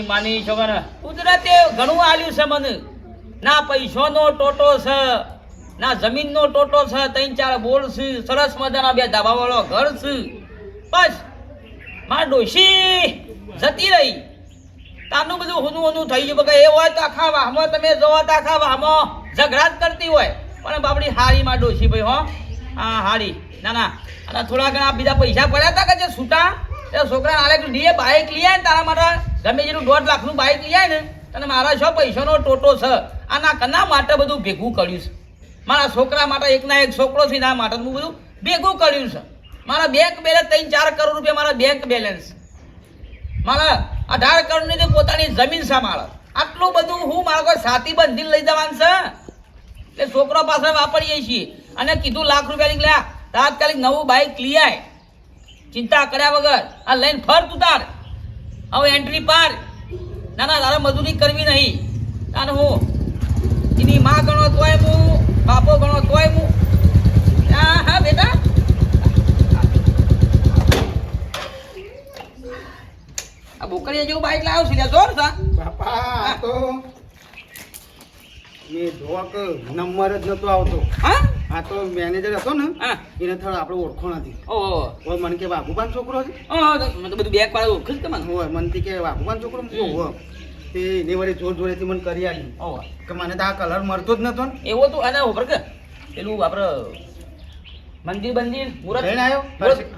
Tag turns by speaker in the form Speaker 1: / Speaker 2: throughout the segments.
Speaker 1: એની માની છોકરા કુદરતે ઘણું આલ્યું છે મને. ના પૈસાનો ટોટો છે, ના જમીનનો ટોટો છે, ત્રણ ચાર બોર છે, સરસ મજાના બે ધાબાવાળો ઘર છે. બસ. માર ડોશી જતી રહી. તાનું બધું હુનું હુનું થઈ ગયું. કે એ હોય તો આખા વાહમાં તમે જોવા તો આખા વાહમાં ઝઘડા કરતી હોય. પણ બાપડી હારી માં ડોશી ભાઈ હો. હા, હારી. ના ના. અને થોડા ઘણા બીજા પૈસા પડ્યા હતા કે જે છૂટા? એ છોકરા આલે ડીએ બાઇક લઈ આય ને તારા માટે. ગમે જેટલું દોઢ લાખનું બાઇક લઈ આય ને, તને મારા છો પૈસાનો ટોટો છે. આના કના માટે બધું ભેગું કર્યું છે? મારા છોકરા માટે એકના એક છોકરો છે એના માટે હું બધું ભેગું કર્યું છે. મારા બેંક બેલેન્સ ત્રણ ચાર કરોડ રૂપિયા મારા બેંક બેલેન્સ મારા અઢાર કરોડની તો પોતાની જમીન છે મારા આટલું બધું હું મારા કોઈ સાથી બંધી લઈ જવાનું છે? એટલે છોકરો પાસે વાપરીએ છીએ. અને કીધું લાખ રૂપિયા નીકળ્યા. તાત્કાલિક નવું બાઇક લઈ આય. ચિંતા કર્યા વગર આ લઈને ફર તું તાર. હવે એન્ટ્રી પાર ના ના તારે મજૂરી કરવી નહીં. તાને હું? એની માં ગણો તોય હું બાપો ગણો તોય હું. હા હા બેટા? આ બોકરીએ જેવું બાઇક લાવ્યો છે જોર સા
Speaker 2: બાપા તો મેં ધોક નંબર જ નતો આવતો.
Speaker 1: હા?
Speaker 2: આ તો મેનેજર હતો ને
Speaker 1: હા.
Speaker 2: એને થોડો આપણે ઓળખો નથી.
Speaker 1: ઓહો
Speaker 2: મને કે બાપુબાન છોકરો છે?
Speaker 1: ઓહો તો મને બધું બેગ પાડે ઓળખું છે તમને?
Speaker 2: હોય મને કે બાપુબાન છોકરો. ઓહો. તે એને વડે જોર જોરેથી મને કરી આવી
Speaker 1: ઓહો
Speaker 2: કે મને તો આ કલર મળતો જ નતો ને.
Speaker 1: એવો તો અને ઉપર કે પેલું આપણે મંદિર બંદિર મુહૂર્ત
Speaker 2: જઈને આવ્યો?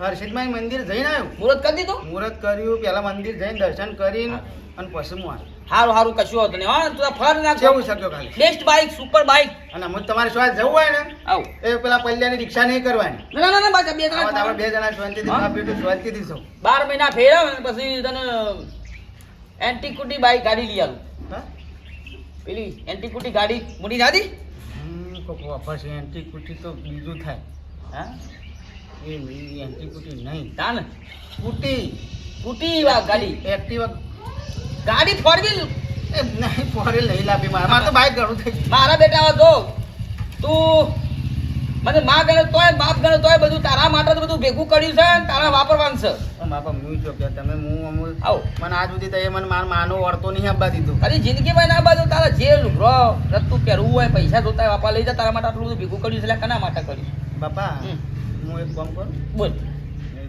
Speaker 2: હર્ષિતભાઈ મંદિર જઈને આવ્યો?
Speaker 1: મુહૂર્ત કરી દીધું?
Speaker 2: મુહૂર્ત કર્યું પેલા મંદિર જઈને દર્શન કરીને અને પછી હું આવ્યો.
Speaker 1: હારું સારું કશું હોતું નહીં. હા તું ફર ના
Speaker 2: જવું શક્યો ખાલી.
Speaker 1: બેસ્ટ બાઇક સુપર બાઇક
Speaker 2: અને અમે તમારે શ્વાસ જવું હોય ને?
Speaker 1: આવ.
Speaker 2: એ પેલા પલ્યાની રિક્ષા નહીં કરવાની.
Speaker 1: ના ના ના બસ બે
Speaker 2: જણા આપણે બે
Speaker 1: જણા
Speaker 2: શાંતિથી ખા પીટું શાંતિથી દીધું
Speaker 1: બાર મહિના ફેરવ અને પછી તને એન્ટીકુટી બાઇક ગાડી લઈ આવું
Speaker 2: હા?
Speaker 1: પેલી એન્ટીકુટી ગાડી મૂડી ના
Speaker 2: હમ, કોક વાપરશે એન્ટીકુટી તો બીજું થાય.
Speaker 1: હા?
Speaker 2: એ નહીં, એન્ટી કુટી નહીં
Speaker 1: તાન.
Speaker 2: કુટી
Speaker 1: કુટી વા ગાડી.
Speaker 2: એક્ટિવા
Speaker 1: ગાડી ફોર વ્હીલ
Speaker 2: એ નહીં ફોરે નહીં લાવી મારે. મારે તો બાઈક ઘણું થઈ
Speaker 1: મારા બેટા જો તું મને માં ગણે તોય બાપ ગણે તોય બધું તારા માટે તો બધું ભેગું કર્યું છે ને તારા વાપરવાનું છે.
Speaker 2: બાપા મ્યુ જો કે તમે હું અમુલ.
Speaker 1: આવ.
Speaker 2: મને આજ સુધી તો એ મને માર માનો વળતો નહીં આપવા દીધું
Speaker 1: તારી જિંદગીમાં ના બાજુ તારા જે લુગરો રત્તું પહેરવું હોય પૈસા જોતા વાપા લઈ જા તારા માટે આટલું બધું ભેગું કર્યું છે એટલે કના માટે કર્યું?
Speaker 2: બાપા હું એક કામ કરું?
Speaker 1: બોલ.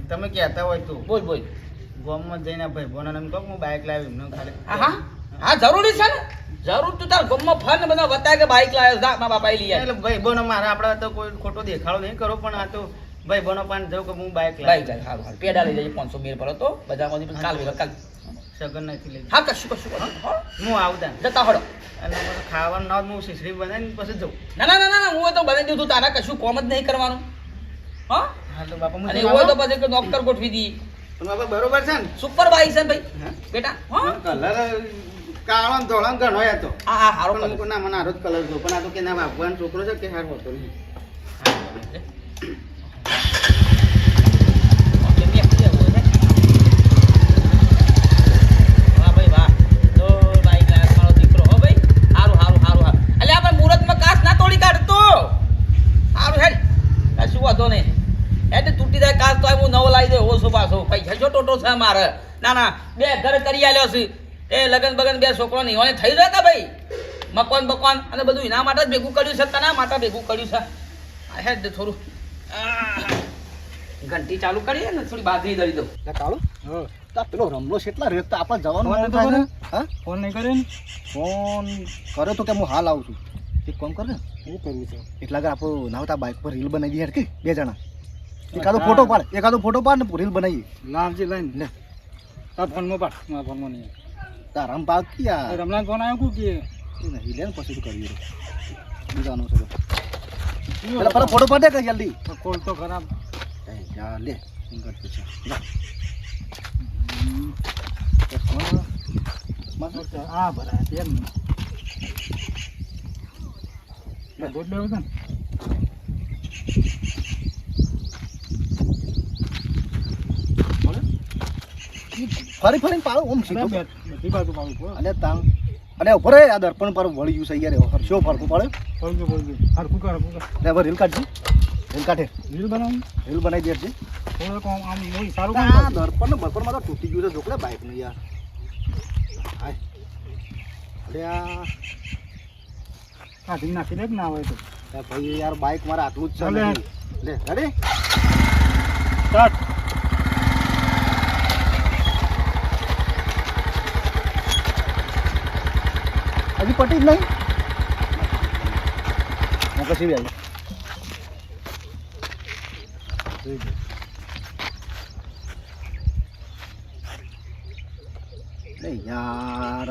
Speaker 2: તમે કહેતા હોય તો.
Speaker 1: બોલ બોલ.
Speaker 2: ગામમાં જઈને ભાઈ બોના એમ કહું હું બાઇક લાવી એમને ખાલી.
Speaker 1: હા હા હા જરૂરી છે ને? જરૂર તું તાર ગમમાં ને બધા બતાય કે બાઇક લાવ્યો જા મા બાપાએ લઈ
Speaker 2: એટલે ભાઈ બોનો મારા આપણે તો કોઈ ખોટો દેખાડો નહીં કરો પણ આ તો ભાઈ બોનો પણ જવું કે હું
Speaker 1: બાઇક
Speaker 2: લાવી
Speaker 1: બાઇક લાવી હાલ હાલ પેડા લઈ જઈએ પાંચસો મેર પર હતો બજારમાંથી પણ કાલ કાલ.
Speaker 2: સગન નથી લઈ
Speaker 1: હા કશું કશું હા.
Speaker 2: હું. આવતા
Speaker 1: જતા હડો.
Speaker 2: અને ખાવાનું ના હું શીશડી બનાવીને પછી જઉં.
Speaker 1: ના ના ના ના હું તો બનાવી દીધું તારા કશું કોમ જ નહીં કરવાનું. હા?
Speaker 2: હા તો બાપા
Speaker 1: અને
Speaker 2: હું
Speaker 1: હોય તો પછી ડોક્ટર ગોઠવી દઈએ
Speaker 2: બાપા બરોબર છે ને?
Speaker 1: સુપર બાઈક છે ભાઈ
Speaker 2: હા?
Speaker 1: બેટા હા?
Speaker 2: કલર કાળો ને ધોળો ને ઘણો હતો
Speaker 1: હા હા હારો
Speaker 2: પણ
Speaker 1: કલર.
Speaker 2: ના મને હારો જ કલર જો પણ આ તો કે ના ભગવાન છોકરો છે કે હાર હતો નહીં
Speaker 1: વાહ ભાઈ વાહ તો બાઈક લાવ્યો મારો દીકરો હો ભાઈ હારું હારું હારું હારું એટલે આપણે મુહૂર્તમાં કાચ ના તોડી કાઢતો હારું હેડ કશું વાંધો નહીં હેડ તૂટી જાય કાચ તો હું નવો લાવી દે ઓછો પાછો પૈસા જો ટોટો છે મારે. ના ના બે ઘર કરી આલ્યો છે. એ લગન બગન બે છોકરો નહીં ઓને થઈ જતા ભાઈ. મકવાન બકવાન અને બધું એના માટે જ ભેગું કર્યું છે તના માટે ભેગું કર્યું છે. હે હેડ થોડું. ઘંટી ચાલુ કરીએ ને થોડી બાજરી દળી દઉં.
Speaker 3: ચાલુ તા પેલો રમલો છે એટલા રેત તો આપણે જવાનું થાય ને?
Speaker 2: કર્યો?
Speaker 3: હા?
Speaker 2: ફોન નહીં કર્યો ને?
Speaker 3: ફોન કર્યો તો કે હું હાલ આવું છું. એક કામ કર ને.
Speaker 2: શું કરવું છે?
Speaker 3: એટલા આગળ આપણું નાવતા બાઇક પર રીલ બનાવી દઈએ હેડ કે બે જણા. એકાદો ફોટો પાડ એકાદો ફોટો પાડ ને રીલ બનાવીએ.
Speaker 2: લાવજી લઈને.
Speaker 3: લે.
Speaker 2: તાર ફોનમાં પાડ મારા ફોનમાં નહીં
Speaker 3: તારા આમ પાક યા
Speaker 2: રમલાન ફોન આવ્યો કે
Speaker 3: એ નહીં લે પછી તો તો. બીજાનો છે તો. પેલા પેલા ફોટો પાડે કે જલ્દી
Speaker 2: કોલ તો ખરાબ
Speaker 3: જા લે પછી જા મસ્ત.
Speaker 2: હા બરાબર એમ દૂધ લેવું છે ને
Speaker 3: ફરી ફરીને પાડો ઓમ સીધો.
Speaker 2: બધી બાજુ પાડું પડે
Speaker 3: અને તાણ અને ઊભો રે આ દર્પણ પર વળી ગયું છે યાર શો ફરકું પડે.
Speaker 2: પડજો પડજો હરખું કર હરખું કર
Speaker 3: રીલ કાઢજી. રીલ કાઢે.
Speaker 2: રીલ બનાવું?
Speaker 3: રીલ બનાવી દેજે.
Speaker 2: થોડું આમ આમ સારું
Speaker 3: આ દર્પણ ને બર્પણમાં તો તૂટી ગયું છે જોકડે બાઇકનું યાર. હા અરે આ.
Speaker 4: કાઢી નાખી દે ના હોય તો?
Speaker 3: ભાઈ યાર બાઇક મારા આટલું જ
Speaker 4: ચાલે.
Speaker 3: લે રેડી હજી પટી જ નહીં? હું કશી બી આવી. યાર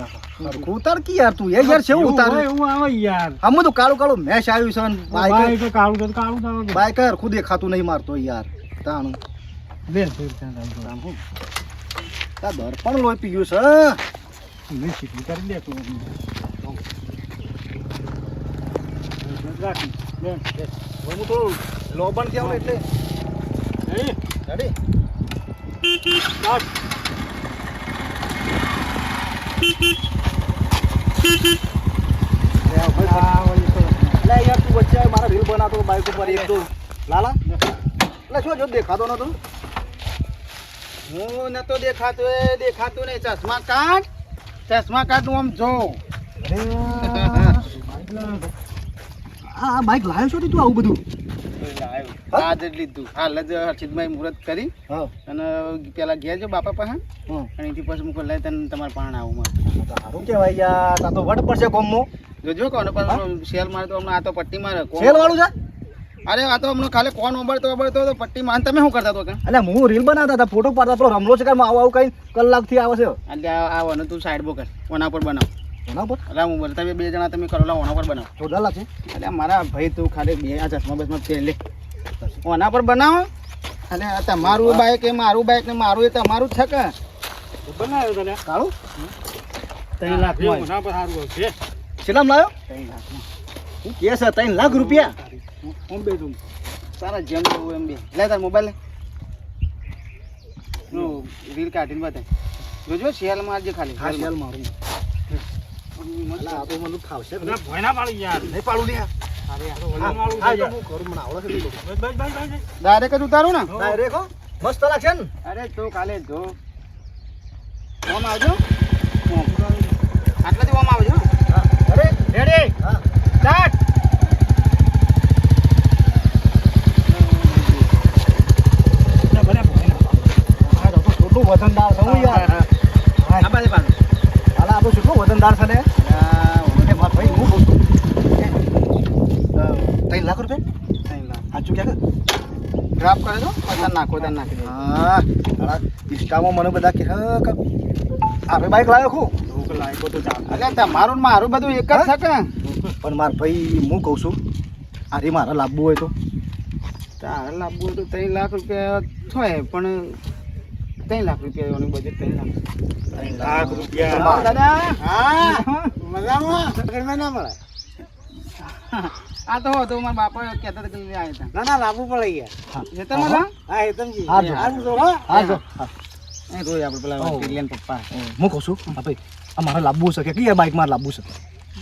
Speaker 3: ઉતાર કી યાર તું? યાર છે ઉતાર.
Speaker 4: એવું આવે યાર.
Speaker 3: આમ તો કાળું કાળું મેશ આવ્યું છે
Speaker 4: બાઈક.
Speaker 3: બાઈક
Speaker 4: કાળું કાળું તો આવે.
Speaker 3: બાઈક હરખું નહીં મારતો યાર. તાણું. તા દર્પણ લોહી પીયું છે.
Speaker 4: મેં શીખવી કરી દે તું. રાખી.
Speaker 3: હું થોડું લોબણ કેવું એટલે
Speaker 4: રેડી?
Speaker 3: રેડી
Speaker 4: સ્ટાર્ટ આ ઓલી તો
Speaker 3: લે યાર તું વચ્ચે આવી, મારા રીલ બનાવતો બાઈક ઉપર એક તો લાલા એટલે શું જો દેખાતો નતો
Speaker 2: હું નતો દેખાતો એ દેખાતું નહીં ચશ્મા કાઢ ચશ્મા કાઢનું આમ જો
Speaker 3: હા બાઈક લાવ્યો છો તું આવું બધું?
Speaker 2: આજ લીધું. હાલ જ હર્ષિતભાઈ મુહૂર્ત કરી. અને પેલા ગયા જો બાપા પાસે.
Speaker 3: હા.
Speaker 2: અને એથી પછી મુકો લઈ તને તમારે પાણ આવું
Speaker 3: સારું કહેવાય યાર. તા તો વટ પડશે કોમમાં
Speaker 2: જોજો કોને પણ સેલ મારે તો હમણાં આ તો પટ્ટી મારે
Speaker 3: વાળું છે?
Speaker 2: અરે આ તો હમણાં ખાલી કોણ ઓબળતો ઓબળતો તો પટ્ટી માન તમે શું કરતા તો કે?
Speaker 3: એટલે હું રીલ બનાવતા હતા ફોટો પાડતા પેલો રમલો છે કે આવું આવું કઈ કલાકથી આવે છે.
Speaker 2: એટલે આ આ તું સાઈડ બો કર કોના પર બનાવ?
Speaker 3: એના પર
Speaker 2: એટલે હું બોલ તમે બે જણા તમે કરો લા ઓના પર બનાવો.
Speaker 3: જોરદાર છે
Speaker 2: એટલે મારા ભાઈ તું ખાલી બે આ ચશ્મા બસમાં છે લે. ઓના પર બનાવો. અને આ તમારું બાઈક એ મારું બાઈક ને મારું એ તમારું જ છે કે?
Speaker 4: બનાવ્યો તને?
Speaker 3: કાળું?
Speaker 2: ત્રણ લાખમાં
Speaker 4: ના પર સારું આવશે
Speaker 3: કેટલામ લાવ્યો
Speaker 2: ત્રણ લાખ
Speaker 3: હું કે છે ત્રણ લાખ રૂપિયા?
Speaker 4: હું બે તું
Speaker 2: તારા જેમ જોવું એમ બે. લે તાર મોબાઈલ નો રીલ કાઢીને બતાય. જોજો સેલ મારજે ખાલી.
Speaker 3: હા
Speaker 2: સેલ
Speaker 3: સેલ મારું. અલા, આ તો મને ફાવશે
Speaker 4: ના પાડી યાર.
Speaker 3: નહીં પાડું
Speaker 2: ડાયરેક્ટ જ. ઉતારું ને?
Speaker 3: ડાયરેક્ટ મસ્ત લાગશે ને.
Speaker 2: અરે તો કાલે જો. ઓમ આવજો. આટલાથી ઓમ આવજો.
Speaker 3: અરે.
Speaker 2: રેડી સ્ટાર્ટ
Speaker 3: વજનદાર છે હું યાર. છે ને
Speaker 2: આ
Speaker 3: એ મારા ભાઈ હું કહું છું. ત્રણ લાખ રૂપિયા?
Speaker 2: ત્રણ લાખ.
Speaker 3: સાચું ક્યાં
Speaker 2: ડ્રાપ કરે તો પછી નાખો ત્યાં નાખી દે.
Speaker 3: હા ઇન્સ્ટામાં મને બધા કે આપણે બાઈક લાવ્યો ખું.
Speaker 4: ભૂખ તો ચાલ.
Speaker 2: તમારું ને મારું બધું એક જ
Speaker 3: પણ મારા ભાઈ હું કહું છું અરે મારે લાવવું હોય તો.
Speaker 2: તારે લાવવું હોય તો ત્રણ લાખ રૂપિયા થાય પણ ત્રણ લાખ રૂપિયા એનું બજેટ ત્રણ લાખ.
Speaker 4: લાખ રૂપિયા.
Speaker 2: દાદા?
Speaker 3: હા મજામાં. ના મળે.
Speaker 2: આ તો હતો મારા બાપા કહેતા હતા કે લઈ આવ્યા
Speaker 4: ના ના લાવવું પડે યાર.
Speaker 2: ખેતરમાં હતા?
Speaker 4: હા એ સમજી
Speaker 3: હા જો.
Speaker 4: હા.
Speaker 3: હા જો. હા.
Speaker 2: એ રોય આપણે પેલા
Speaker 3: હોવ.
Speaker 2: પપ્પા.
Speaker 3: હું કહું છું હા ભાઈ આ મારે લાવવું છે કે કયા બાઈક મારે લાવવું છે?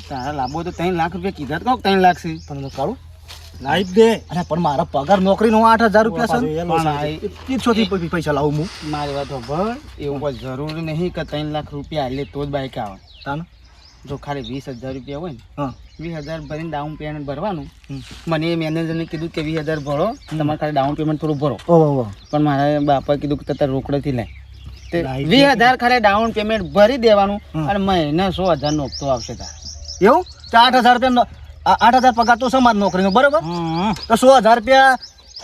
Speaker 2: તારા લાવવું તો ત્રણ લાખ રૂપિયા કીધા તો ત્રણ લાખ છે.
Speaker 3: પણ કાળું.
Speaker 4: લાઈફ દે.
Speaker 3: અરે પણ મારા પગાર નોકરીનો આઠ હજાર રૂપિયા છે.
Speaker 4: પાછું
Speaker 3: થી પૈસા લાવું હું.
Speaker 2: મારી વાત ભણ. એવું કોઈ જરૂરી નહીં કે ત્રણ લાખ રૂપિયા એટલે તો જ બાઈક આવે.
Speaker 3: તાન?
Speaker 2: જો ખાલી વીસ હજાર રૂપિયા હોય ને વીસ હજાર ભરીને ડાઉન પેમેન્ટ ભરવાનું. મને એ મેનેજરને કીધું કે વીસ હજાર ભરો તમારે ખાલી ડાઉન પેમેન્ટ થોડું ભરો. પણ મારા બાપાએ કીધું કે તારે રોકડેથી લે. વીસ હજાર ખાલી ડાઉન પેમેન્ટ ભરી દેવાનું અને મહિને સો હજાર નો હપ્તો આવશે તાર.
Speaker 3: એવું? ચાર હજાર રૂપિયા નો- આઠ હજાર પગાર તો છે મારી નોકરીનો બરોબર? તો સો હજાર રૂપિયા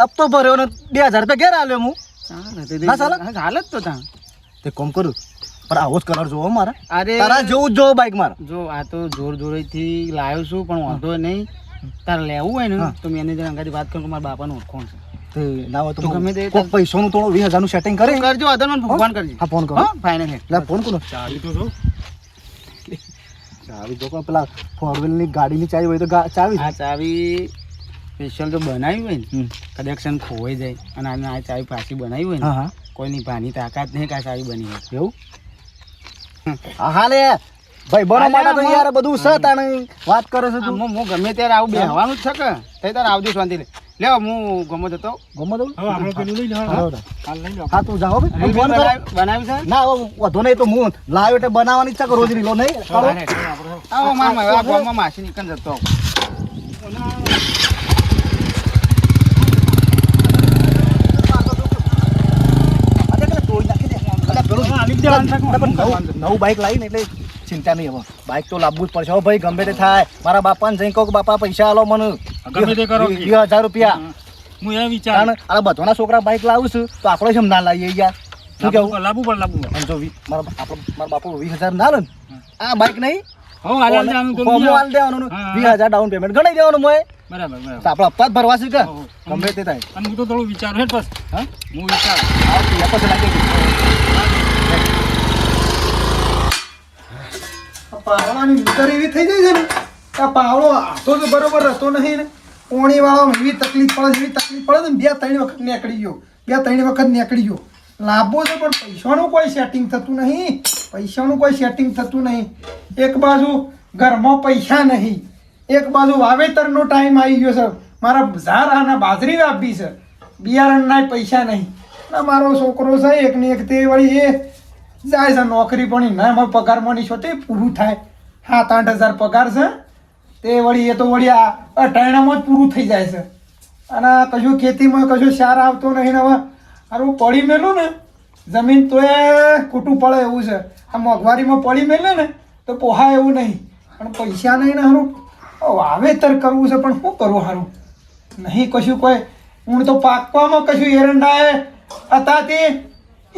Speaker 3: હપ્તો ભર્યો ને બે હજાર રૂપિયા ઘેર આવ્યો હું.
Speaker 2: ચાલે તે
Speaker 3: ના ચાલે?
Speaker 2: હા, ચાલે જ તો ત્યાં
Speaker 3: તે કોમ કરું. પણ આવો જ કલર જોવો મારે.
Speaker 2: અરે.
Speaker 3: તારા જેવું જ જોવો બાઈક મારે.
Speaker 2: જો આ તો જોર જોરેથી લાવ્યો છું પણ વાંધો નહીં. તારે લેવું હોય ને. તો મેનેજર અંગાડી વાત કરું મારા બાપાનું ઓળખોણ છે.
Speaker 3: પૈસાનું થોડું વીસ હજારનું સેટિંગ કરી.
Speaker 2: કરજો નહીં, મને ફોન કરજો.
Speaker 3: હા ફોન કરો.
Speaker 2: ફાઇનલ હે
Speaker 3: લે ફોન કરો.
Speaker 4: ચાલી તો જો.
Speaker 3: ચાવી જો પેલા ફોર વ્હીલની ગાડીની ચાવી હોય તો ચાવી.
Speaker 2: આ ચાવી સ્પેશિયલ તો બનાવી હોય ને કનેક્શન ખોવાઈ જાય અને આને આ ચાવી પાછી બનાવી હોય ને કોઈની ભાની તાકાત નહીં કે આ ચાવી બની હોય.
Speaker 3: એવું? હા લે. ભાઈ બનો માટે તો યાર બધું છે તાણે વાત કરે છે તું.
Speaker 2: હું હું ગમે ત્યારે આવું બેહવાનું જ છે કે? તઈ તારે આવજો શાંતિ લે લ્યો હું ગમો જતો
Speaker 3: ગમો દઉં
Speaker 4: હવે આપણે પેલું લઈ લો
Speaker 3: હા,
Speaker 4: હા.
Speaker 3: હા.
Speaker 4: લઈ લો
Speaker 3: હા તું જાઓ ભાઈ. ફોન કર.
Speaker 2: બનાવી છે
Speaker 3: ના હવે વધુ નહીં તો હું લાવ્યો એટલે બનાવવાની ઈચ્છા કરો રોજ રીલો નહીં કાઢો.
Speaker 2: આવો મામા આ ગમો માસી નીકળ જતો
Speaker 3: નવું બાઈક લાવીને એટલે ચિંતા નહીં હવે. બાઇક તો લાવવું જ પડશે. હો ભાઈ ગમે તે થાય. મારા બાપાને જઈને કહું કે બાપા પૈસા આલો મને.
Speaker 4: ગમે તે કરો.
Speaker 3: બે હજાર રૂપિયા.
Speaker 4: હું એ વિચાર
Speaker 3: આ બધાના છોકરા બાઇક લાવું છું તો આપણે છે ના લાવીએ યાર? શું કેવું?
Speaker 4: લાવવું પણ લાવવું
Speaker 3: જો મારા આપણો મારા બાપુ વીસ હજાર ના લે ને આ બાઇક નહીં?
Speaker 4: હો હા.
Speaker 3: ડાઉન પેમેન્ટ ગણાઈ દેવાનું મોય
Speaker 4: બરાબર બરાબર.
Speaker 3: આપણે હપ્તા જ ભરવા છે કે?
Speaker 4: હો, હો.
Speaker 3: ગમે તે થાય.
Speaker 4: અને હું તો થોડું વિચારું હેઠ બસ.
Speaker 3: હા?
Speaker 4: હું વિચાર.
Speaker 3: પછી લાગી ગયું.
Speaker 5: પાવડાની નીતર એવી થઈ જાય છે ને, કે આ પાવડો આતો તો બરોબર રહેતો નહીં ને. પોણી વાળો એવી તકલીફ પડે એવી તકલીફ પડે ને, બે ત્રણ વખત નીકળી ગયો, બે ત્રણ વખત નીકળી ગયો. લાભો છે, પણ પૈસાનું કોઈ સેટિંગ થતું નહીં, પૈસાનું કોઈ સેટિંગ થતું નહીં. એક બાજુ ઘરમાં પૈસા નહીં, એક બાજુ વાવેતરનો ટાઈમ આવી ગયો છે. મારા ઝારાના બાજરી વાપી છે. બિયારણના પૈસા નહીં. ના મારો છોકરો છે, એકને એક તે વળી એ જાય છે, નોકરી પણ ના એમાં પગારમાં મળી છો, તે પૂરું થાય. સાત આઠ હજાર પગાર છે, તે વળી એ તો વળી આ અટાણામાં જ પૂરું થઈ જાય છે. અને કશું ખેતીમાં કશું સાર આવતો નહીં ને હવે. હારું પડી મેલું ને, જમીન તો એ ખોટું પડે એવું છે. આ મોંઘવારીમાં પડી મેલે ને, તો પોહા એવું નહીં. પણ પૈસા નહીં ને સારું વાવેતર કરવું છે, પણ શું કરવું સારું નહીં કશું કોઈ. હું તો પાકવામાં કશું એરંડાએ હતા તે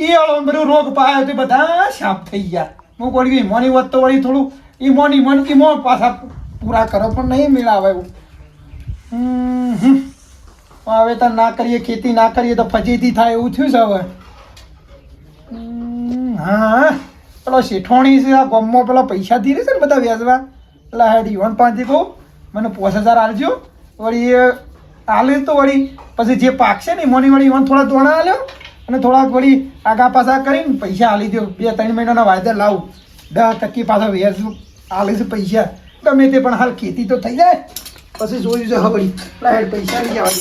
Speaker 5: ને બધું રોગ પાયો તે બધા સાફ થઈ ગયા. હું કોઈ ઈમોની વત તો વળી થોડું ઈમોની મન મો પાછા પૂરા કરો, પણ નહીં મેળાવે એવું. હમ. વાવેતર ના કરીએ, ખેતી ના કરીએ તો ફજીતી થાય એવું થયું છે હવે. હા. પેલો શેઠોણી છે, આ ગામમાં પેલા પૈસા ધીરે છે ને બધા વ્યાજવા પેલા હેડ યુવાન પાંચથી કહું, મને પોસ હજાર આલજો. વળી એ આલે તો વળી, પછી જે પાકશે ને મોની વળી ઈવન થોડા દોણા આલ્યો. અને થોડાક વળી આગા પાછા કરીને પૈસા આલી દો બે ત્રણ મહિનાના વાયદા લાવું. દસ ટકી પાછા વ્યાજ આલીશું પૈસા. ગમે તે પણ હાલ ખેતી તો થઈ જાય. પછી જોયું છે હવે પેલા પૈસા લઈ જવા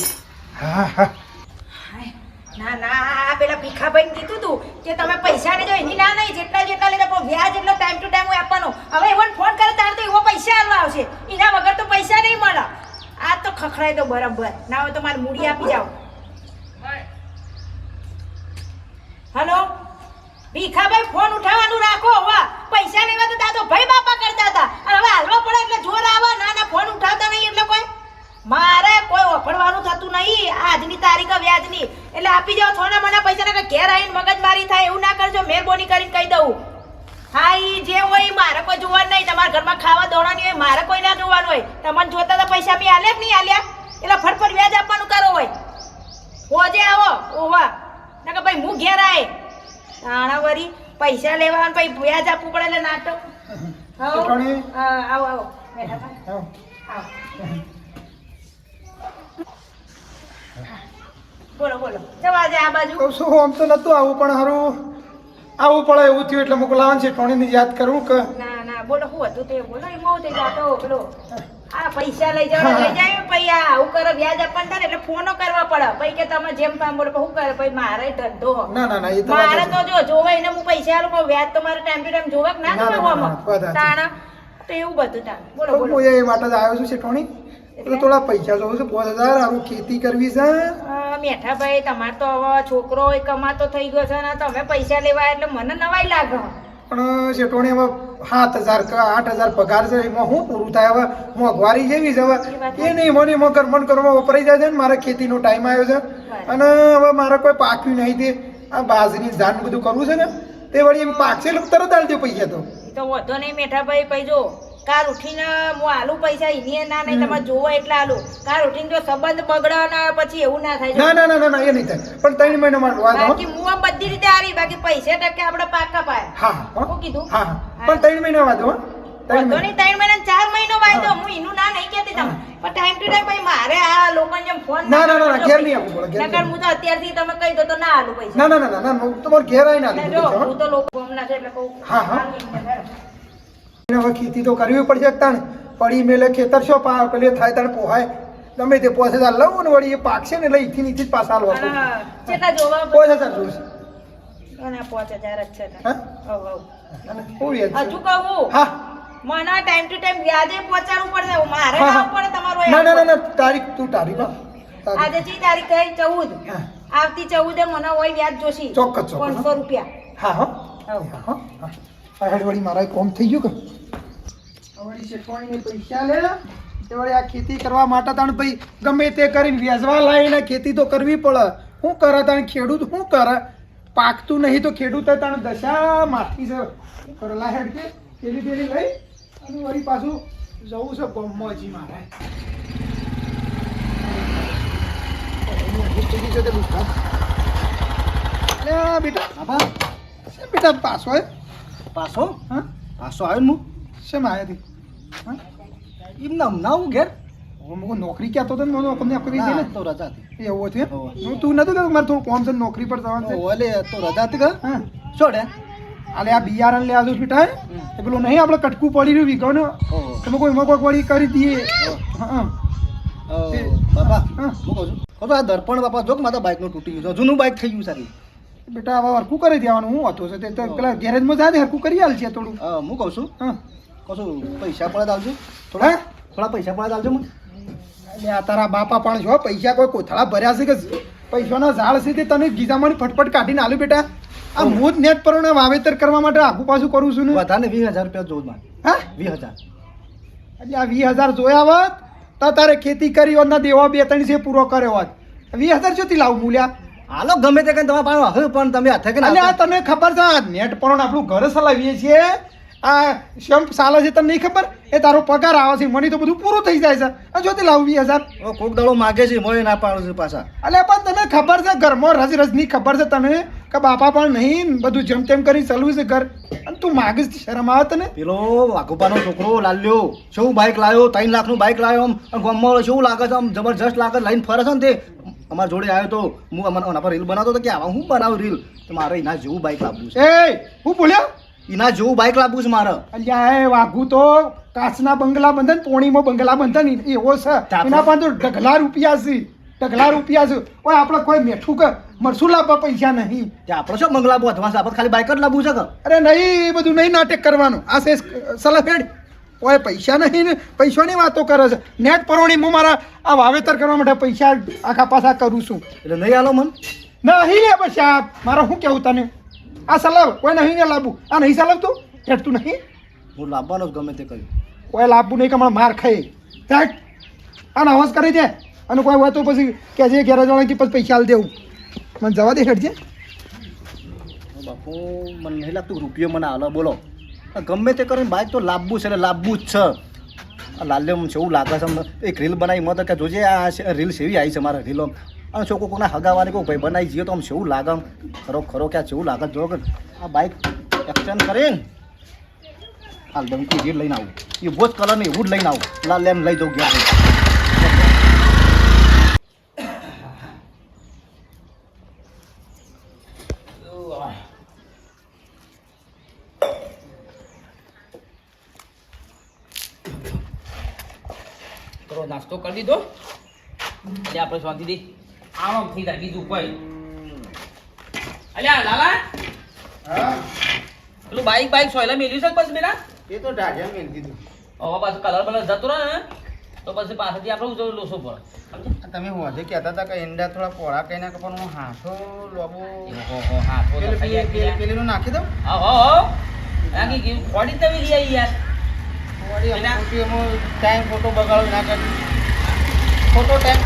Speaker 5: હા હા.
Speaker 6: ના ના, પેલા ભીખાભાઈને કીધું તું કે તમે પૈસા ને જો એની નહીં, જેટલા જેટલા લેતા પણ વ્યાજ ટાઈમ ટુ ટાઈમ આપવાનો. હવે એવન ફોન કરે તારે તો પૈસા આલવા આવશે. એના વગર તો પૈસા નહીં મળે. આ તો ખખડાય તો બરાબર. ના હોય તો મારે મૂડી આપી જાઓ. હલો? ભીખાભાઈ, ફોન ઉઠાવવાનું રાખો. હવે પૈસા લેવા તો દાદો ભાઈ બાપા કરતા હતા. અને હવે હાલવા પડે એટલે જોર આવે. ના ના, ફોન ઉઠાવતા નહીં એટલે કોઈ. મારે કોઈ ઓફડવાનું થતું નહીં. આજની તારીખ વ્યાજની એટલે આપી જાઓ થોડા મને પૈસા ના ઘેર આવીને મગજમારી થાય એવું ના કરજો. મહેરબાની કરીને કહી દઉં. હા એ જે હોય મારે કોઈ જોવાનું નહીં. તમારા ઘરમાં ખાવા દોડવાની હોય, મારે કોઈ ના જોવાનું હોય. તમને જોતા તો પૈસા મેં આલ્યા કે નહીં આલ્યા? એટલે ફટફટ વ્યાજ આપવાનું કરો હોય. હોજે આવો. ઓવા કે ભાઈ હું ઘેર આય. તાણા વરી પૈસા લેવા પછી વ્યાજ આપવું પડે એટલે નાટો આવો આવો. આવો. બોલો બોલો. જવા દે આ બાજુ?
Speaker 5: છું આમ તો નતું આવું પણ હારું આવું પડે એવું થયું એટલે મોકલાવાનું છે ટોણીને યાદ કરું કે?
Speaker 6: ના ના બોલો શું હતું તે? બોલો એ બહુ થઈ જાતો પેલો આ પૈસા લઈ જાવ લઈ જાય આ આવું કરો વ્યાજ આપવાનું થાય એટલે ફોનો કરવા પડે. પછી કે તમે જેમ કામ બોલો હું કરે? પછી મારે ધંધો. હો.
Speaker 5: ના ના ના એ તો
Speaker 6: મારે તો જો જોવે એને હું પૈસા આલું પણ વ્યાજ તો મારે ટાઈમ ટુ ટાઈમ જોવે કે ના
Speaker 5: સાચી.
Speaker 6: તાણા તો એવું બધું તાણ. બોલો બોલો.
Speaker 5: હું એ માટે જ આવ્યો છું શેઠોણી એટલે? થોડા પૈસા જોઉં છું પાંચ હજાર આવું ખેતી કરવી છે.
Speaker 6: મેઠાભાઈ તમાર તો હવે છોકરો કમાતો થઈ ગયો છે ને તમે પૈસા લેવા એટલે મને નવાઈ લાગે.
Speaker 5: પણ શેઠોણી હવે સાત હજાર કે આઠ હજાર પગાર છે એમાં શું પૂરું થાય હવે? મોંઘવારી જેવી છે હવે. એ નહીં મને એમાં કરમણ કરવામાં વપરાઈ જાય છે ને મારે ખેતીનો ટાઈમ આવ્યો છે. અને હવે મારે કોઈ પાક્યું નહીં તે. આ બાજરી ધાન બધું કરવું છે ને તે વળી એમ પાકશે એટલે તરત આલી પૈસા તો.
Speaker 6: વધો નહીં મેઠાભાઈ પછી કાલ ઉઠીને હું આલુ પૈસા એની ના નહીં તમે જોવો એટલે આલુ. કાલ ઉઠીને જો સંબંધ બગડે ને પછી એવું ના થાય.
Speaker 5: ના ના ના ના ના એ નહીં થાય. પણ ત્રણ મહિના માં વાત
Speaker 6: બાકી હું બધી રીતે આરી બાકી પૈસે ટકે આપણે પાકા પાય
Speaker 5: હા હું
Speaker 6: કીધું?
Speaker 5: હા પણ ત્રણ મહિના વાત હો.
Speaker 6: વધો નહીં ત્રણ મહિના ચાર મહિનો વાયદો હું. એનું ના નહીં કહેતી તમે પણ ટાઈમ ટુ ટાઈમ ભાઈ મારે આ લોકોને જેમ ફોન
Speaker 5: ના, ના, ના, ના, ઘેર નહીં આપવું બોલો ઘેર
Speaker 6: નકર હું તો અત્યારથી તમે કહી દો તો ના આલુ પૈસા.
Speaker 5: ના ના ના ના ના હું તમારે ઘેર આવીને
Speaker 6: ને
Speaker 5: આપી
Speaker 6: હું. તો લોકો ગમના છે એટલે કહું.
Speaker 5: હા, હા. હવે ખેતી તો કરવી પડશે તાણ. પડી મેલે ખેતર શું પા પેલે થાય તાણ પોહાય. ગમે તે પોસે તાર લઉં ને વળી એ પાકશે ને એટલે ઈથી નીચે જ પાછા હાલવા
Speaker 6: જોવા
Speaker 5: પોસ હજાર જોઈશે
Speaker 6: અને પાંચ હજાર જ છે
Speaker 5: હા?
Speaker 6: હજુ કહું.
Speaker 5: હા.
Speaker 6: મને ટાઈમ ટુ ટાઈમ વ્યાજે પહોંચાડવું પડશે. મારે ના પડે તમારું
Speaker 5: ના ના ના તારીખ તું તારીખ.
Speaker 6: આજે ચી તારીખ થઈ ચૌદ.
Speaker 5: આવતી
Speaker 6: આવતી એ મને હોય વ્યાજ જોશી.
Speaker 5: ચોક્કસ, ચોક્કસ.
Speaker 6: પાંચસો રૂપિયા.
Speaker 5: હા હા. હા હા આ હેડ વળી મારા કોમ થઈ ગયું કે? વળી પૈસા લે તે વળી આ ખેતી કરવા માટે તાણ ભાઈ ગમે તે કરીને વેચવા લાવીને ખેતી તો કરવી પડે. શું કરે તાણ ખેડૂત શું કરે? પાકતું નહીં તો ખેડૂત તાણ દશા છે શું કરે લઈ અને વળી પાછું જવું છે ગમમાં હજી મારે બેટા બેટા પાછો આવ્યો?
Speaker 3: પાછો?
Speaker 5: હા?
Speaker 3: પાછો આવ્યો ને
Speaker 5: શેમ આવ્યા હતી હા?
Speaker 3: હું એમ નામ ના હું ઘેર?
Speaker 5: હું નોકરી ક્યાં તો ને મને નોકરી દે છે
Speaker 3: ને તો રજા હતી.
Speaker 5: એવું હતું હું તું નતું કે મારે થોડું કોમ છે નોકરી પર જવાનું છે.
Speaker 3: ઓલે તો રજા હતી કે?
Speaker 5: હા.
Speaker 3: છોડે.
Speaker 5: આલે આ બિયારણ લે આજો બેટા એ પેલું નહીં આપણે કટકું પડી રહ્યું વીઘો ને? તમે કોઈ એમાં કોઈ કરી દઈએ. હા
Speaker 3: બાપા
Speaker 5: હા.
Speaker 3: હું કહું છું. કહું આ દર્પણ બાપા જો કે મારા બાઇકનું તૂટી ગયું છે. જૂનું બાઇક થઈ ગયું સારી
Speaker 5: બેટા હવે હરકું કરી દેવાનું હું હતો. છે તે પેલા ગેરેજમાં જાય હરકું કરી આલ છે થોડું
Speaker 3: હું કહું છું?
Speaker 5: હા.
Speaker 3: કહું પૈસા પડે આવજો
Speaker 5: થોડા?
Speaker 3: થોડા પૈસા પડે આવજો મને.
Speaker 5: એટલે આ તારા બાપા પણ જો પૈસા કોઈ કોથળા ભર્યા છે કે પૈસાના ઝાડ છે તે તને ગીજામાંની ફટફટ કાઢીને આલું બેટા. આ હું? જ નેટ પર વાવેતર કરવા માટે આગુ પાછું કરું છું ને.
Speaker 3: વધારે વીસ હજાર રૂપિયા જોઉં મારે.
Speaker 5: હા?
Speaker 3: વીસ હજાર.
Speaker 5: એટલે આ વીસ હજાર જોયા હોત તો તારે ખેતી કરી હોત ના દેવા બે ત્રણ છે પૂરો કર્યો હોત. વીસ હજાર ચોથી લાવું મૂલ્યા.
Speaker 3: હાલો ગમે તે કઈ તમારા પાસે હવે પણ તમે હાથે કે ના
Speaker 5: તને ખબર છે આ નેટ પર આપણું ઘર ચલાવીએ છીએ. આ શેમ્પ ચાલે છે તને નહીં ખબર? એ તારો પગાર આવે છે મને તો બધું પૂરું થઈ જાય છે. આ જોતી લાવવી હજાર.
Speaker 3: કોક દાડો માગે છે મોય ના પાડું છું પાછા.
Speaker 5: અલે પણ તને ખબર છે ઘરમાં રજ રજની ખબર છે તને? કે બાપા પણ નહીં બધું જેમ તેમ કરી ચલવું છે ઘર. અને તું માગીશ શરમ આવે તને?
Speaker 3: પેલો વાઘુપાનો છોકરો લાલ્યો. શું બાઇક લાવ્યો ત્રણ લાખનું બાઇક લાવ્યો આમ. ગામમાં શું લાગે છે આમ? જબરજસ્ત લાગે લઈને ફરે છે ને તે. અમારા જોડે આવ્યો તો હું અમારા પર રીલ બનાવતો હતો કે આવા? હું બનાવું રીલ તો મારે એના જેવું બાઇક લાવવું છે.
Speaker 5: એ હું બોલ્યો?
Speaker 3: એના જેવું બાઇક લાવવું છે મારે.
Speaker 5: અલ્યા એ વાઘુ તો કાચના બંગલા બંધન ને પોણીમાં બંગલા બંધન એવો છે. એના તો ઢગલા રૂપિયા છે. ઢગલા રૂપિયા છે. ઓય આપણે કોઈ મેઠું કે મરસું લાવવા પૈસા નહીં.
Speaker 3: આપણે શું મંગલા બહુ અધવાસ આપણે ખાલી બાઇક જ લાવવું છે કે?
Speaker 5: અરે નહીં એ બધું નહીં નાટક કરવાનું. આ છે સલાફેડ ઓય પૈસા નહીં ને પૈસાની વાતો કરે છે. નેટ પરોણી હું મારા આ વાવેતર કરવા માટે પૈસા આખા પાછા કરું છું.
Speaker 3: એટલે નહીં આલો મન?
Speaker 5: નહીં લે પછી આ મારે શું કેવું તને? આ સલાવ કોઈ નહીં ને લાવવું આ નહીં સલાવતું હેઠતું નહીં?
Speaker 3: હું લાવવાનો જ ગમે તે કર્યું.
Speaker 5: કોઈ લાવવું નહીં કે હમણાં માર ખાઈ. હેઠ આ અવાજ કરી દે. અને કોઈ હોય તો પછી કે જે ગેરેજ કે પછી પૈસા આલ દેવું. મને જવા દે હેઠ છે
Speaker 3: બાપુ મને નહીં લાગતું રૂપિયો મને આલો બોલો. ગમે તે કરીને બાઇક તો લાવવું છે, એટલે લાંબુ જ છે. આ લાલ્યો આમ લાગે છે એક રીલ બનાવી મત કે જોજે આ રીલ સેવી આવી છે મારા રીલો અને છોકરો કોના હગાવાની કોઈ ભાઈ બનાવી જઈએ તો આમ કેવું લાગે ખરો ખરો કે આ લાગે જો આ બાઇક એક્સચેન્જ કરીને હાલ ડંકી રીલ લઈને આવું. એ બહુ જ કલરની એવું જ લઈને આવું. લાલ એમ લઈ જાઉં ઘેર જઈને.
Speaker 1: થોડો કરી દીધો એટલે આપણે શાંતિથી આમ થઈ જાય બીજું કોઈ અલ્યા લાલા પેલું બાઈક બાઈક સોયલા મેલ્યું છે પછી બેટા
Speaker 2: એ તો ઢાઢિયા મેલ દીધું
Speaker 1: હવે પાછું કલર બલર જતો રહે ને તો પછી પાછળથી આપણે ઉજવ લોસો પડે?
Speaker 2: તમે હોજે કહેતા હતા કે ઈંડા થોડા પોળા કઈ નાખે પણ હું હાથો લોબો
Speaker 1: હા.
Speaker 2: પેલીનું નાખી દઉં.
Speaker 1: નાખી ગયું. ખોડી તમે લઈ આવી યાર.
Speaker 2: એમાં ટાઈમ ખોટો બગાડો ના કરી ખોટો ટાઈમ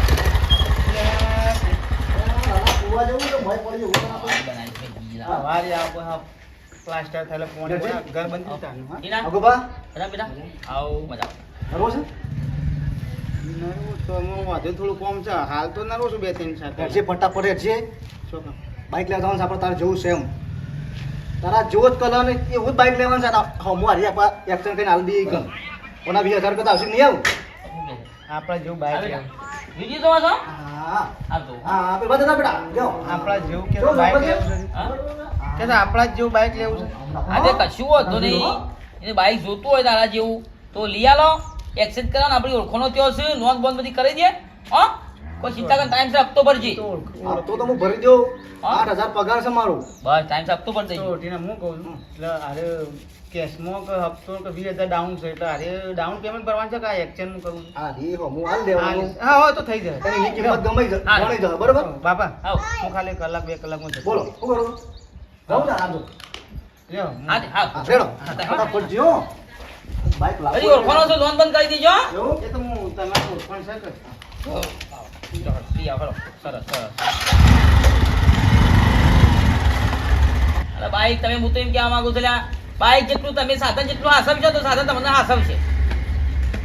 Speaker 2: પ્લાસ્ટર થયેલા પોણી ઘર બંધ થયું હા.
Speaker 1: ઈના,
Speaker 3: અગોબા
Speaker 1: બેટા, બેટા. આવો, મજા.
Speaker 3: છે?
Speaker 2: નરવું તો હું વાંધો થોડું કોમ છે. હાલ તો નરવું છું બે ત્રણ સાથે
Speaker 3: જે ફટાફટ હેઠજે.
Speaker 2: શું
Speaker 3: બાઇક લેવા જવાનું આપણે તારે જોવું છે એમ. તારા જેવો જ કલર ને એવું જ બાઇક લેવાનું છે. હા હારી એક્શન કરીને હાલ બી ઓના વીસ હજાર કરતા આવશે નહીં આવું?
Speaker 2: આપણા જેવું
Speaker 1: બાય.
Speaker 2: લેવું
Speaker 1: બીજી જોવો છો?
Speaker 3: હા.
Speaker 1: આ જો.
Speaker 3: હા આપે બધા બેટા. જાઓ
Speaker 2: આપણા જેવું કે બાઈક લેવું છે.
Speaker 1: હા?
Speaker 2: કે તો આપણા જેવું બાઈક લેવું છે.
Speaker 1: આજે કશું હોતું નહીં. એને બાઈક જોતું હોય તારા જેવું. તો લઈ આલો. એક્સચેન્જ કરવાનું આપણી ઓળખોનો થયો છે. નોંધ બોંધ બધી કરી દે. હા? કોઈ ચિંતા કર ટાઈમ છે હપ્તો ભરજી.
Speaker 3: તો તો તો હું ભરી દઉં. આઠ હજાર પગાર છે મારો.
Speaker 1: બસ ટાઈમ છે હપ્તો ભરી દેજો.
Speaker 2: હું કહું એટલે હારે કેશમાં કે હપ્તો કે વીસ હજાર ડાઉન છે એટલે હારે ડાઉન પેમેન્ટ ભરવાનું છે કે આ exchange કરું?
Speaker 3: હા રી હો હું હાલ દેવાનું
Speaker 2: હા હા તો થઈ જાય.
Speaker 3: કિંમત ગમે
Speaker 1: હા.
Speaker 3: ગણી બરોબર?
Speaker 2: બાપા
Speaker 1: આવો.
Speaker 2: હું ખાલી કલાક બે કલાકમાં જતો
Speaker 3: બોલો શું કરો જાઉં છે હાલ
Speaker 2: લ્યો, હા.
Speaker 1: હા હા.
Speaker 3: રેડો ફટાફટ જ્યો બાઈક લાવો.
Speaker 1: હજી ઓળખાણો છો લોન બંધ કરી દેજો.
Speaker 2: એ તો હું તમારું ઓળખાણ છે કે.
Speaker 1: સરસ સરસ. અરે બાઈક તમે હું તો એમ કહેવા માંગુ છું બાઈક જેટલું તમે સાધન જેટલું હાસવશો તો સાધન તમને હાસવશે.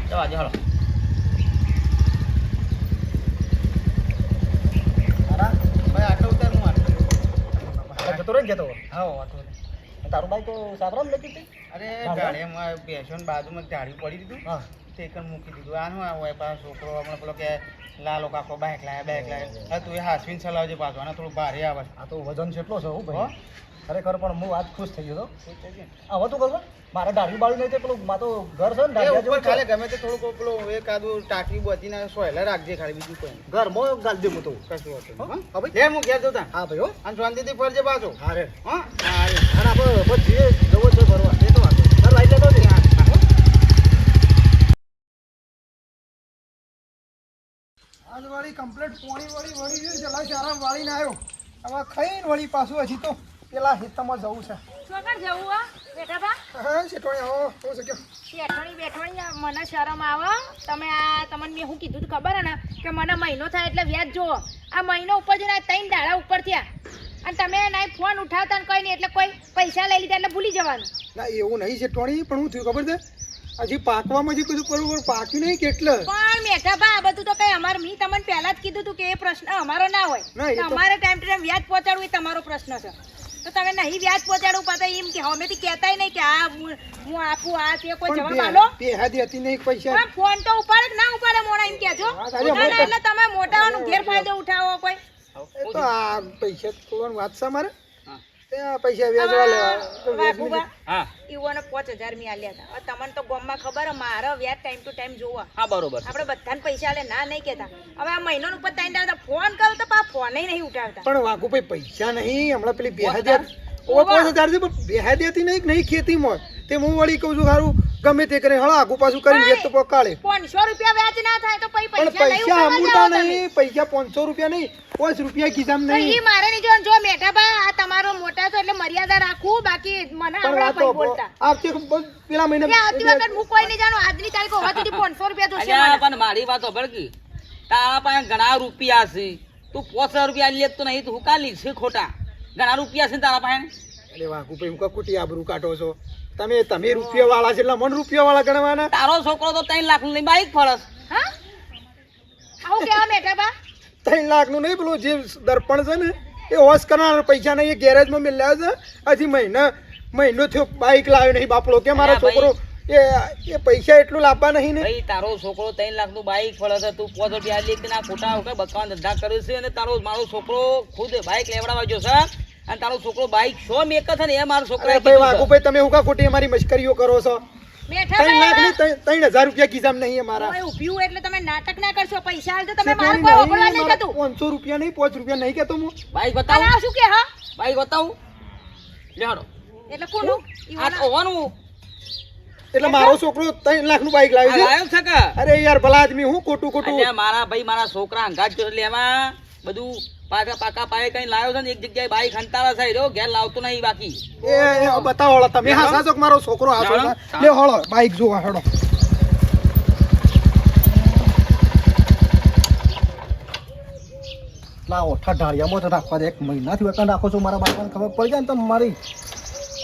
Speaker 1: જવા જો હળો
Speaker 3: જતો રહે જતો
Speaker 2: હા
Speaker 3: તારું બાઈક સાબરામ હતી?
Speaker 2: અરે ગાડીમાં બેસો ને બાજુમાં ઝાડી પડી દીધું.
Speaker 3: હા.
Speaker 2: તે એકન મૂકી દીધું. આનું આ હોય પાછો છોકરો હમણાં પેલો કે લાલો કાકો બાઈક લાયા બાઈક લાયા. તું એ હાસવીને ચલાવજે પાછો અને થોડું ભારે આવે. છે.
Speaker 3: આ તો વજન કેટલો છે હો? ભાઈ. ખરેખર પણ હું આજ ખુશ થઈ ગયો તો આ હતું ખબર મારે દાઢી બાળી નહીં પેલું મા તો ઘર છે ને
Speaker 2: ઉપર ખાલી ગમે તે થોડુંક પેલો એક આદુ ટાંકી બોતીને સોયલા રાખજે ખાલી બીજું કોઈ ઘર
Speaker 3: મો ગાલ દે હું તો.
Speaker 2: કશું હોતું
Speaker 3: હો? ભાઈ?
Speaker 2: લે હું ઘેર જતા.
Speaker 3: હા ભાઈ હો.
Speaker 2: અને શાંતિથી ફરજે પાછો.
Speaker 3: હા રે.
Speaker 2: હા?
Speaker 3: અને આપણે બધી જવો છે ફરવા. એ તો વાંધો ઘર તારે લેતો છે
Speaker 5: આજ વાળી કમ્પ્લીટ પોણી વાળી વળી ગયું છે લાવ આરામ વાળીને આવ્યો. હવે ખાઈને વળી પાછું હજી તો. પેલા હિતમાં જવું છે.
Speaker 6: ચોકડ જવું આ બેઠા બા
Speaker 5: હા શેઠવાણી આવો હું શક્યો કયો.
Speaker 6: બેઠણી મને શરમ આવો. તમે આ તમને મેં શું કીધું તું ખબર ને કે મને મહિનો થાય એટલે વ્યાજ જુઓ. આ મહિનો ઉપર જઈને ત્રણ દાડા ઉપર થયા. અને તમે ના ફોન ઉઠાવતા ને કોઈ નહીં એટલે કોઈ પૈસા લઈ લીધા એટલે ભૂલી જવાનું.
Speaker 5: ના એવું નહીં શેઠવાણી પણ હું થયું ખબર છે? હજી પાકવામાં હજી કીધું બરોબર પાક્યું નહીં કેટલે.
Speaker 6: પણ મેઠા બા આ બધું તો કઈ અમારે મી તમને પહેલા જ કીધું તું કે એ પ્રશ્ન અમારો ના હોય. અમારે ટાઈમ ટુ ટાઈમ વ્યાજ પહોંચાડવું એ તમારો પ્રશ્ન છે. તો તમે નહીં વ્યાજ પહોંચાડવું પાછા એમ કે હમેથી કહેતાય નહીં કે આ હું આપું આ તે કોઈ જવાબ આલો.
Speaker 5: પેહાદી હતી નહીં પૈસા.
Speaker 6: હા ફોન તો ઉપાડે ના ઉપાડે મોડા એમ કહેજો એટલે તમે મોટાનો ગેરફાયદો ઉઠાવો કોઈ.
Speaker 5: તો આ પૈસા કોણ વાત છે મારે. પૈસા લેવા.
Speaker 1: હા.
Speaker 6: ઈવોને પાંચ હજાર મેં આલ્યા હતા. તમને તો ગામમાં ખબર મારે વ્યાજ ટાઈમ ટુ ટાઈમ જોવા.
Speaker 1: હા બરોબર.
Speaker 6: આપણે બધાને પૈસા આલે ના નહીં કહેતા. હવે આ મહિનો ઉપર ત્રણ દાડા ફોન કરો તો પા ફોન નહીં ઉઠાવતા.
Speaker 5: પણ વાઘુ ભાઈ પૈસા નહીં. હમણાં પેલી બે ઓ પાંચ હજાર છે પણ હતી નહીં કે નહીં ખેતીમાં. તે હું વળી કહું છું સારું ગમે તે કરે હળા આગુ પાછું કરીને વેચ તો પકાળે.
Speaker 6: પાંચસો રૂપિયા વ્યાજ ના થાય તો પછી પૈસા લઈ
Speaker 5: પૈસા
Speaker 6: તમે.
Speaker 5: નહીં પૈસા પાંચસો રૂપિયા નહીં કોઈ રૂપિયા ખિસ્સામાં
Speaker 6: નહીં ઈ મારે નહીં જો જો મેઠા બા આ તમારો મોટા છો એટલે મર્યાદા રાખું બાકી મને આવડા
Speaker 5: આ
Speaker 6: બોલતા.
Speaker 5: આવતી પેલા મહિને
Speaker 6: આવતી વખત હું કોઈ નહીં જાણું આજની તારીખે હોવાથી પાંચસો રૂપિયા જોશે મને.
Speaker 1: પણ મારી વાત સાંભળ તારા પાસે ઘણા રૂપિયા છે. તું પાંચ હજાર રૂપિયા લે તો નહીં તું હું કાલી છે ખોટા? ઘણા રૂપિયા છે તારા પાસે?
Speaker 5: અરે વાહ ભાઈ હું કુટી આબરૂ કાઢો છો? તમે તમે રૂપિયા વાળા છે એટલે મન રૂપિયા વાળા ગણવાના?
Speaker 1: તારો છોકરો તો ત્રણ લાખની બાઈક ફરસ.
Speaker 6: આવું કેવા મેઠા બા?
Speaker 5: ત્રણ લાખનું નહીં પેલું જે દર્પણ છે ને એ હોશ કરનાર પૈસા નહીં એ ગેરેજમાં મેલ્યા છે. હજી મહિના મહિનો થયો બાઈક લાવ્યો નહીં બાપડો. કે મારો છોકરો એ એ પૈસા એટલું લાવવા નહીં ને.
Speaker 1: ભાઈ તારો છોકરો ત્રણ લાખનું બાઈક ફળે છે તું પાંચ રૂપિયા લે કે ના ખોટા વગર બકાવા ધંધા કરે છે અને તારો મારો છોકરો ખુદ બાઈક લેવડાવવા જો છે અને તારો છોકરો બાઈક શો મેક છે ને એ મારો છોકરો
Speaker 5: ભાઈ વાઘુ ભાઈ તમે હું કા ખોટી અમારી મશ્કરીઓ કરો છો? ત્રણ લાખ નહીં ત્રણ- ત્રણ હજાર રૂપિયા ખિસ્સામાં નહીં અમારા.
Speaker 6: એટલે તમે નાટક ના કરશો પૈસા આલ તો તમે મારે કોઈ ઓગળવા નહીં થતું.
Speaker 5: પાંચસો રૂપિયા નહીં પાંચ રૂપિયા નહીં કેતો હું.
Speaker 1: બાઈક બતાવું?
Speaker 6: આ શું કે હા?
Speaker 1: બાઈક બતાવું? લે
Speaker 6: એટલે કોનું?
Speaker 1: આ હોવાનું
Speaker 5: એટલે મારો છોકરો ત્રણ લાખનું બાઈક
Speaker 1: આ
Speaker 5: લાવ્યો છે
Speaker 1: લાયો છે કે?
Speaker 5: અરે યાર ભલા આદમી હું ખોટું ખોટું.
Speaker 1: મારા ભાઈ મારા છોકરા અંગાજ એમાં બધું પાકા પાકા પાયે કઈ લાવ્યો છે ને એક જગ્યાએ બાઈક હંતાળા છે. જો ઘેર લાવતો નહીં બાકી.
Speaker 5: એ બતાવો હળો તમે. હા સાચો મારો છોકરો હાસો લે હળો બાઈક જોવા હળો
Speaker 3: ના ઓઠા ઢાળિયામાં તો રાખવા દે. એક મહિનાથી વખત રાખો છો મારા બાપાને ખબર પડી જાય ને તો મારી?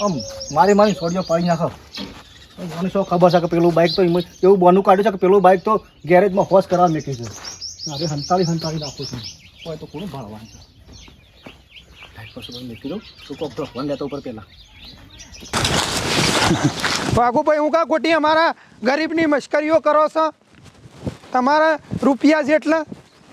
Speaker 3: આમ મારી મારી છોડીઓ પાડી નાખો. મને શું ખબર છે કે પેલું બાઈક તો એવું બનવું કાઢ્યું છે કે પેલું બાઈક તો ગેરેજમાં હોશ કરવા મેકી છે. મારે હંતાળી હંતાળી રાખું છું. હોય તો કોણ ભાળવાનું છે બાઇક પર શું મેકી દઉં. તું કોક ફોન લેતો ઉપર પહેલાં.
Speaker 5: વાઘુભાઈ હું કા ખોટી અમારા ગરીબની મશ્કરીઓ કરો છો? તમારા રૂપિયા જેટલા?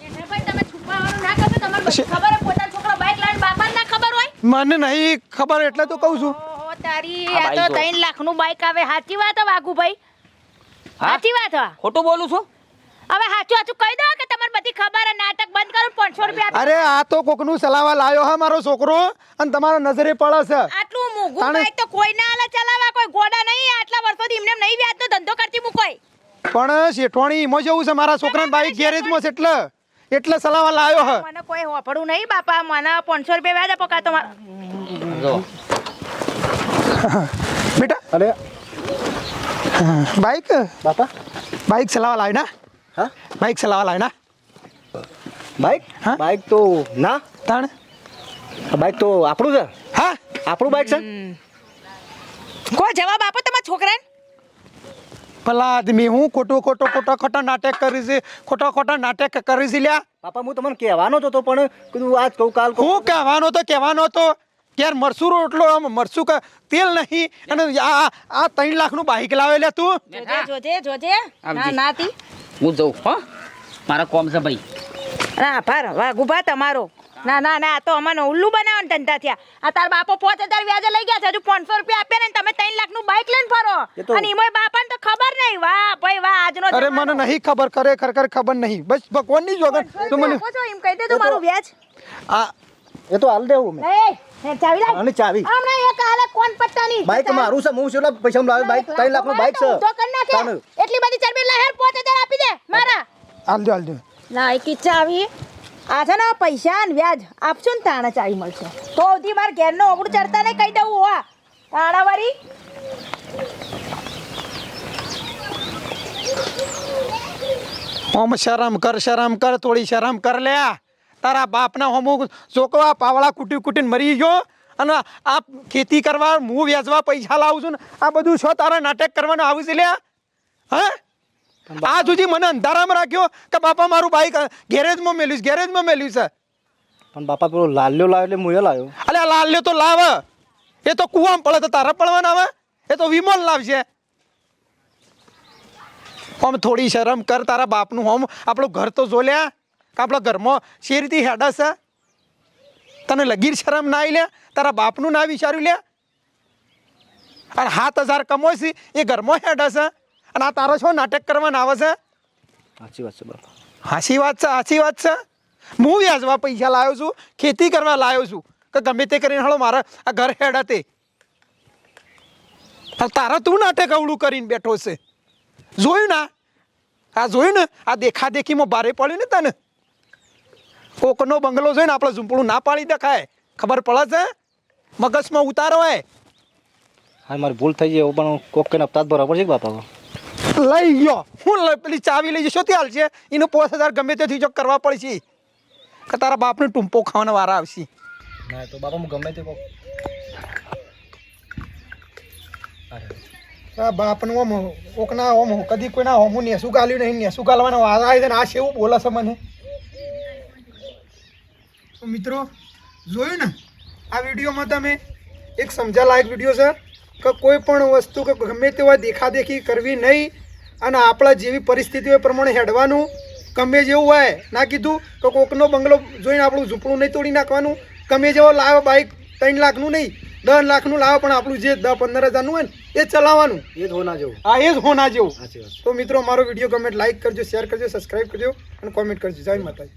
Speaker 6: મેઠા ભાઈ તમે છુપાવવાનું ના કરશો? તમારે બધી ખબર હે પોતાના છોકરા બાઈક લાવીને બાપાને ના ખબર હોય?
Speaker 5: મને નહીં ખબર એટલે તો કહું છું.
Speaker 6: તારી
Speaker 1: આ
Speaker 6: આ તો ત્રણ લાખનું બાઈક આવે. સાચી વાત વાઘુભાઈ? સાચી વાત
Speaker 1: ખોટું બોલું છું?
Speaker 6: હવે સાચું હાચું કહી દો કે તમારે બધી ખબર હે, નાટક બંધ કરો પાંચસો રૂપિયા
Speaker 5: અરે આ તો કોકનું સલાવા લાયો હા મારો છોકરો અને તમારા નજરે પડે છે.
Speaker 6: આટલું મોંઘું બાઈક તો કોઈ ના આલે ચલાવવા કોઈ ગોડા નહીં આટલા વર્ષોથી એમને નહીં વ્યાજનો ધંધો કરતી મૂકોય
Speaker 5: પણ શેઠવાણી એમાં જેવું છે મારા છોકરાને બાઈક ગેરેજમાં છે એટલે એટલે સલાવા લાયો હ.
Speaker 6: મને કોઈ હોફડું નહીં બાપા મને પાંચસો રૂપિયા વ્યાજ આપો કા તો
Speaker 1: જો.
Speaker 5: બેટા.
Speaker 3: અરે.
Speaker 5: બાઈક?
Speaker 3: બાપા?
Speaker 5: બાઈક ચલાવવા લાવ્યો ના?
Speaker 3: હા?
Speaker 5: બાઈક ચલાવવા લાવ્યો ના?
Speaker 3: બાઇક
Speaker 5: હા?
Speaker 3: બાઇક તો ના?
Speaker 5: તાણ?
Speaker 3: બાઇક તો આપણું છે?
Speaker 5: હા?
Speaker 3: આપણું બાઇક છે?
Speaker 6: કો જવાબ આપો તમારા છોકરાને?
Speaker 5: ભલા આદમી હું ખોટું ખોટો ખોટો ખોટા નાટક કરી છે ખોટા ખોટા નાટક કરી છે લ્યા.
Speaker 3: બાપા હું તમને કહેવાનો તો હતો પણ કીધું આજ કહું કાલ કહું.
Speaker 5: હું કહેવાનો તો કહેવાનો તો યાર મરસું રોટલો આમ મરસું કા તેલ નહીં અને આ આ- ત્રણ લાખનું બાઈક લાવે લે તું.
Speaker 6: જોજે જોજે જોજે. ના
Speaker 1: આવજે. હું જઉં હો? મારા કોમ છે ભાઈ.
Speaker 6: ના આભાર વાઘુભા તમારો. ના ના ના આ તો અમને ઉલ્લુ બનાવવાનો ધંધા થયા. આ તાર બાપો પાંચ હજાર વ્યાજે લઈ ગયા છે હજુ પાંચસો રૂપિયા આપ્યા ને તમે ત્રણ લાખનું બાઇક લઈને ફરો.
Speaker 3: તો-
Speaker 6: અને એમાં બાપાને તો ખબર નહીં. વાહ ભાઈ વાહ આજનો
Speaker 5: અરે મને નહીં ખબર કરે ખરેખર ખબર નહીં. બસ ભગવાનની જ વગર
Speaker 6: પાંચસો
Speaker 5: તો મને
Speaker 6: એમ કહી દે તો મારું વ્યાજ.
Speaker 5: આ
Speaker 3: એ તો હાલ દેવું મેં.
Speaker 6: ચાવી લાય.
Speaker 3: અને ચાવી.
Speaker 6: હમણાં એક હાલે કોણ પટ્ટાની?
Speaker 3: બાઈક મારું છે હું છેલ્લા પૈસા લાવ્યો બાઈક ત્રણ લાખનું બાઈક છે.
Speaker 6: ઊંધો કરી નાખે. એટલી બધી ચરબી લા હેર પાંચ આપી દે મારા.
Speaker 5: હાલ દો હાલ દો
Speaker 6: ના એક ચાવી. આ છે ને પૈસા ને વ્યાજ. આપશો ને તાણે ચાવી મળશે. તો માર ઘેરનો ઓગળું ચડતા ને કહી દઉં હોવા તાણા વાળી
Speaker 5: ઓમ શરમ કર શરમ કર થોડી શરમ કર લે તારા બાપના હોમો છોકરા પાવળા કૂટી કૂટીને મરી ગયો અને આ ખેતી કરવા હું વ્યાજવા પૈસા લાવું છું ને આ બધું છો તારા નાટક કરવાનું આવું છે લે હા? આ સુધી મને અંધારામાં રાખ્યો કે બાપા મારું બાઈક ગેરેજમાં મેલ્યું છે ગેરેજમાં મેલ્યું છે.
Speaker 3: પણ બાપા પેલો લાલ્યો લાવ્યો એટલે હું એ લાવ્યો
Speaker 5: અલે લાલ્યો તો લાવ. એ તો કુવામાં પડે તો તારા પડવાના આવે. એ તો વિમલ લાવશે. આમ થોડી શરમ કર તારા બાપનું હોમ. આપણું ઘર તો જો લ્યા કે આપણા ઘરમાં શી રીતે હેડા છે? તને લગીર શરમ ના આવી લે? તારા બાપનું ના વિચાર્યું લે? અને સાત હજાર કમોય છે એ ઘરમાં હેડા છે? અને આ તારો છો નાટક કરવાના આવે છે?
Speaker 3: સાચી વાત છે બાપા.
Speaker 5: હાસી વાત છે હાસી વાત છે. હું વ્યાજવા પૈસા લાવ્યો છું ખેતી કરવા લાવ્યો છું કે ગમે તે કરીને હળો મારા આ ઘર હેડા તે. તારા તું નાટક અવળું કરીને બેઠો છે. જોયું ના? આ જોયું ને? આ દેખાદેખીમાં ભારે પડ્યું ને તને? કોકનો બંગલો જોઈને આપણે ઝૂંપડું ના પાડી દેખાય. ખબર પડે છે? મગજમાં ઉતારો હોય
Speaker 3: હા મારી ભૂલ થઈ ગઈ એવું પણ કોક કઈને હપ્તા પડશે કે બાપા
Speaker 5: લઈ ગયો હું લઈ- પેલી ચાવી લઈ જશો ત્યાં છે? એનો પોસ હજાર ગમે તેથી જો કરવા પડશે. કે તારા બાપને ટૂંપો ખાવાના વારા આવશે.
Speaker 3: ના તો બાપા હું ગમે તે કોક
Speaker 5: બાપનું ઓમ ઓકના ઓમ કદી કોઈના હોમું નેસું ગાલ્યું નહીં નેસું ગાલવાનો વારો આવે છે એવું આ શેવું બોલે છે મને. તો મિત્રો જોયું ને? આ વિડીયોમાં તમે એક સમજા લાયક વીડિયો છે કે કોઈ પણ વસ્તુ કે ગમે તે હોય દેખાદેખી કરવી નહીં અને આપણા જેવી પરિસ્થિતિઓ પ્રમાણે હેડવાનું. ગમે જેવું હોય ના કીધું કે કોકનો બંગલો જોઈને આપણું ઝૂંપડું નહીં તોડી નાખવાનું. ગમે જેવો લાવે બાઇક ત્રણ લાખનું નહીં દસ લાખનું લાવે પણ આપણું જે દસ પંદર હજારનું હોય ને એ ચલાવવાનું.
Speaker 3: એ જ હોના જેવું.
Speaker 5: હા એ જ હોના જેવું. તો મિત્રો મારો વીડિયો ગમે લાઈક કરજો શેર કરજો સબસ્ક્રાઈબ કરજો અને કોમેન્ટ કરજો. જય માતાજી.